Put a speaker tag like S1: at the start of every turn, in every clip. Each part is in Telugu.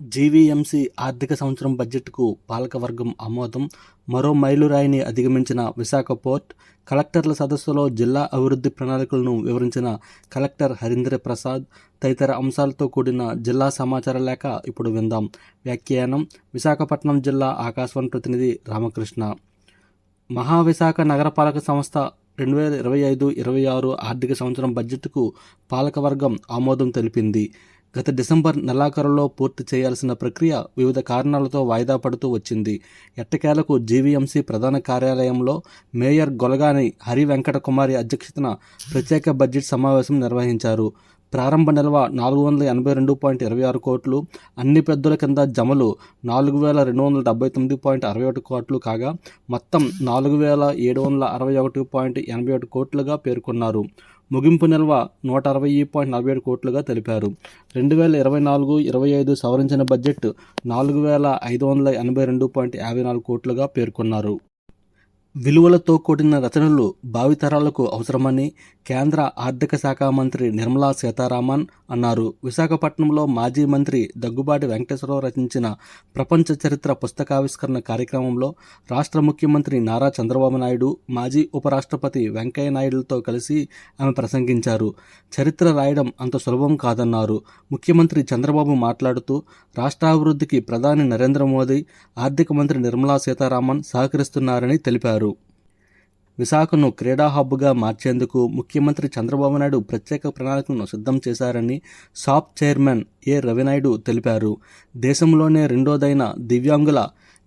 S1: జీవీఎంసీ ఆర్థిక సంవత్సరం బడ్జెట్కు పాలకవర్గం ఆమోదం. మరో మైలురాయిని అధిగమించిన విశాఖ పోర్ట్ కలెక్టర్ల సదస్సులో జిల్లా అభివృద్ధి ప్రణాళికలను వివరించిన కలెక్టర్ హరీంద్ర ప్రసాద్ తదితర అంశాలతో కూడిన జిల్లా సమాచార లేఖ ఇప్పుడు విందాం. వ్యాఖ్యానం విశాఖపట్నం జిల్లా ఆకాశవాణి ప్రతినిధి రామకృష్ణ. మహావిశాఖ నగరపాలక సంస్థ రెండు వేల ఇరవై ఐదు ఇరవై ఆరు ఆర్థిక సంవత్సరం బడ్జెట్కు పాలకవర్గం ఆమోదం తెలిపింది. గత డిసెంబర్ నెలాఖరులో పూర్తి చేయాల్సిన ప్రక్రియ వివిధ కారణాలతో వాయిదా పడుతూ వచ్చింది. ఎట్టకేలకు జీవీఎంసీ ప్రధాన కార్యాలయంలో మేయర్ గొలగాని హరి వెంకట కుమారి అధ్యక్షతన ప్రత్యేక బడ్జెట్ సమావేశం నిర్వహించారు. ప్రారంభ నిల్వ నాలుగు వందల ఎనభై రెండు పాయింట్ ఇరవై ఆరు కోట్లు అన్ని పెద్దల కింద జమలు నాలుగు వేల రెండు వందల డెబ్బై తొమ్మిది పాయింట్ అరవై ఒకటి కోట్లు కాగా మొత్తం నాలుగు వేల ఏడు వందల అరవై ఒకటి పాయింట్ ఎనభై ఒకటి కోట్లుగా పేర్కొన్నారు. ముగింపు నిల్వ నూట అరవై పాయింట్ నలభై ఏడు కోట్లుగా తెలిపారు. రెండు వేల ఇరవై నాలుగు ఇరవై ఐదు సవరించిన బడ్జెట్ నాలుగు వేల ఐదు వందల ఎనభై రెండు పాయింట్ యాభై నాలుగు కోట్లుగా పేర్కొన్నారు. విలువలతో కూడిన రచనలు భావితరాలకు అవసరమని కేంద్ర ఆర్థిక శాఖ మంత్రి నిర్మలా సీతారామన్ అన్నారు. విశాఖపట్నంలో మాజీ మంత్రి దగ్గుబాటి వెంకటేశ్వరరావు రచించిన ప్రపంచ చరిత్ర పుస్తకావిష్కరణ కార్యక్రమంలో రాష్ట్ర ముఖ్యమంత్రి నారా చంద్రబాబు నాయుడు మాజీ ఉపరాష్ట్రపతి వెంకయ్య నాయుడులతో కలిసి ఆమె ప్రసంగించారు. చరిత్ర రాయడం అంత సులభం కాదన్నారు. ముఖ్యమంత్రి చంద్రబాబు మాట్లాడుతూ రాష్ట్రాభివృద్ధికి ప్రధాని నరేంద్ర మోదీ ఆర్థిక మంత్రి నిర్మలా సీతారామన్ సహకరిస్తున్నారని తెలిపారు. విశాఖను క్రీడా హబ్గా మార్చేందుకు ముఖ్యమంత్రి చంద్రబాబు నాయుడు ప్రత్యేక ప్రణాళికలను సిద్ధం చేశారని సాప్ చైర్మన్ ఏ రవినాయుడు తెలిపారు. దేశంలోనే రెండోదైన దివ్యాంగుల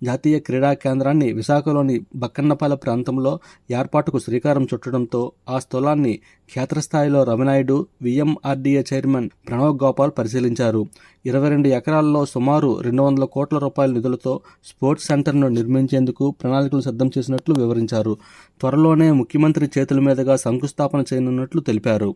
S1: జాతీయ క్రీడా కేంద్రాన్ని విశాఖలోని బక్కన్నపాలె ప్రాంతంలో ఏర్పాటుకు శ్రీకారం చుట్టడంతో ఆ స్థలాన్ని క్షేత్రస్థాయిలో రవినాయుడు విఎంఆర్డీఏ చైర్మన్ ప్రణవ్ గోపాల్ పరిశీలించారు. ఇరవై రెండు ఎకరాల్లో సుమారు రెండు వందల కోట్ల రూపాయల నిధులతో స్పోర్ట్స్ సెంటర్ను నిర్మించేందుకు ప్రణాళికలు సిద్ధం చేసినట్లు వివరించారు. త్వరలోనే ముఖ్యమంత్రి చేతుల మీదుగా శంకుస్థాపన చేయనున్నట్లు తెలిపారు.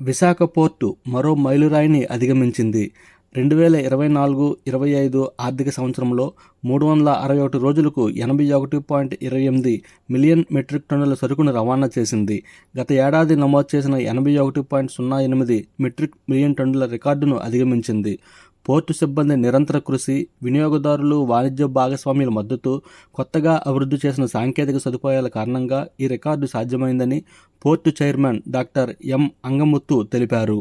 S1: విశాఖ పోర్టు మరో మైలురాయిని అధిగమించింది. రెండు వేల ఇరవై నాలుగు ఇరవై ఐదు ఆర్థిక సంవత్సరంలో మూడు వందల అరవై ఒకటి రోజులకు ఎనభై ఒకటి పాయింట్ ఇరవై ఎనిమిది మిలియన్ మెట్రిక్ టన్నుల సరుకును రవాణా చేసింది. గత ఏడాది నమోదు చేసిన ఎనభై ఒకటి పాయింట్ సున్నా ఎనిమిది మెట్రిక్ మిలియన్ టన్నుల రికార్డును అధిగమించింది. పోర్టు సిబ్బంది నిరంతర కృషి వినియోగదారులు వాణిజ్య భాగస్వామ్యుల మద్దతు కొత్తగా అభివృద్ధి చేసిన సాంకేతిక సదుపాయాల కారణంగా ఈ record సాధ్యమైందని port chairman doctor M Angamuthu తెలిపారు.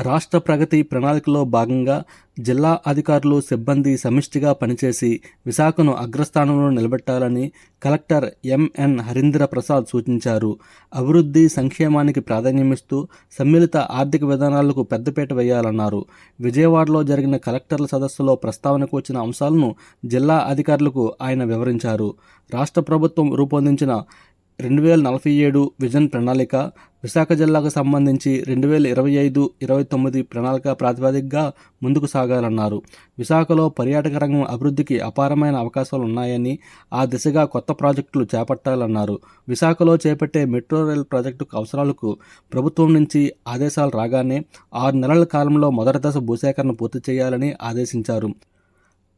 S1: రాష్ట్ర ప్రగతి ప్రణాళికలో భాగంగా జిల్లా అధికారులు సిబ్బంది సమిష్టిగా పనిచేసి విశాఖను అగ్రస్థానంలో నిలబెట్టాలని collector M N Harindra Prasad సూచించారు. అభివృద్ధి సంక్షేమానికి ప్రాధాన్యమిస్తూ సమ్మిళిత ఆర్థిక విధానాలకు పెద్దపీట వేయాలన్నారు. విజయవాడలో జరిగిన కలెక్టర్ల సదస్సులో ప్రస్తావనకు వచ్చిన అంశాలను జిల్లా అధికారులకు ఆయన వివరించారు. రాష్ట్ర ప్రభుత్వం రూపొందించిన రెండు వేల నలభై ఏడు విజన్ ప్రణాళిక విశాఖ జిల్లాకు సంబంధించి రెండు వేల ఇరవై ఐదు ఇరవై తొమ్మిది ప్రణాళిక ప్రాతిపదికగా ముందుకు సాగాలన్నారు. విశాఖలో పర్యాటక రంగం అభివృద్ధికి అపారమైన అవకాశాలు ఉన్నాయని ఆ దిశగా కొత్త ప్రాజెక్టులు చేపట్టాలన్నారు. విశాఖలో చేపట్టే మెట్రో రైల్ ప్రాజెక్టు అవసరాలకు ప్రభుత్వం నుంచి ఆదేశాలు రాగానే ఆరు నెలల కాలంలో మొదటి దశ భూసేకరణ పూర్తి చేయాలని ఆదేశించారు.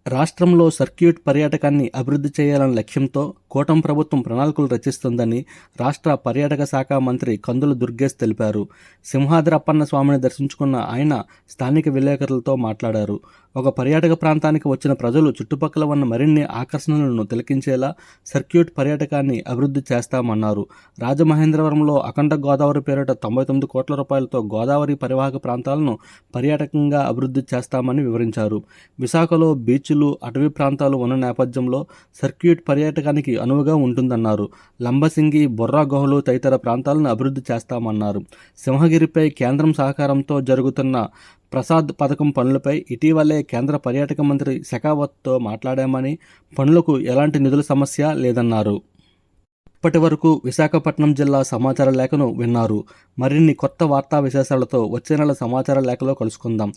S1: రాష్ట్రంలో సర్క్యూట్ పర్యాటకాన్ని అభివృద్ధి చేయాలన్న లక్ష్యంతో కూటం ప్రభుత్వం ప్రణాళికలు రచిస్తుందని రాష్ట్ర పర్యాటక శాఖ మంత్రి కందుల దుర్గేష్ తెలిపారు. సింహాద్రి అప్పన్న స్వామిని దర్శించుకున్న ఆయన స్థానిక విలేకరులతో మాట్లాడారు. ఒక పర్యాటక ప్రాంతానికి వచ్చిన ప్రజలు చుట్టుపక్కల ఉన్న మరిన్ని ఆకర్షణలను తిలకించేలా సర్క్యూట్ పర్యాటకాన్ని అభివృద్ధి చేస్తామన్నారు. రాజమహేంద్రవరంలో అఖండ గోదావరి పేరిట తొంభై తొమ్మిది కోట్ల రూపాయలతో గోదావరి పరివాహక ప్రాంతాలను పర్యాటకంగా అభివృద్ధి చేస్తామని వివరించారు. విశాఖలో బీచ్లు అటవీ ప్రాంతాలు ఉన్న నేపథ్యంలో సర్క్యూట్ పర్యాటకానికి అనువుగా ఉంటుందన్నారు. లంబసింగి బొర్రా గుహలు తదితర ప్రాంతాలను అభివృద్ధి చేస్తామన్నారు. సింహగిరిపై కేంద్రం సహకారంతో జరుగుతున్న ప్రసాద్ పథకం పనులపై ఇటీవలే కేంద్ర పర్యాటక మంత్రి షెకావత్తో మాట్లాడామని పనులకు ఎలాంటి నిధుల సమస్య లేదన్నారు. ఇప్పటి వరకు విశాఖపట్నం జిల్లా సమాచార లేఖను విన్నారు. మరిన్ని కొత్త వార్తా విశేషాలతో వచ్చే నెల సమాచార లేఖలో కలుసుకుందాం.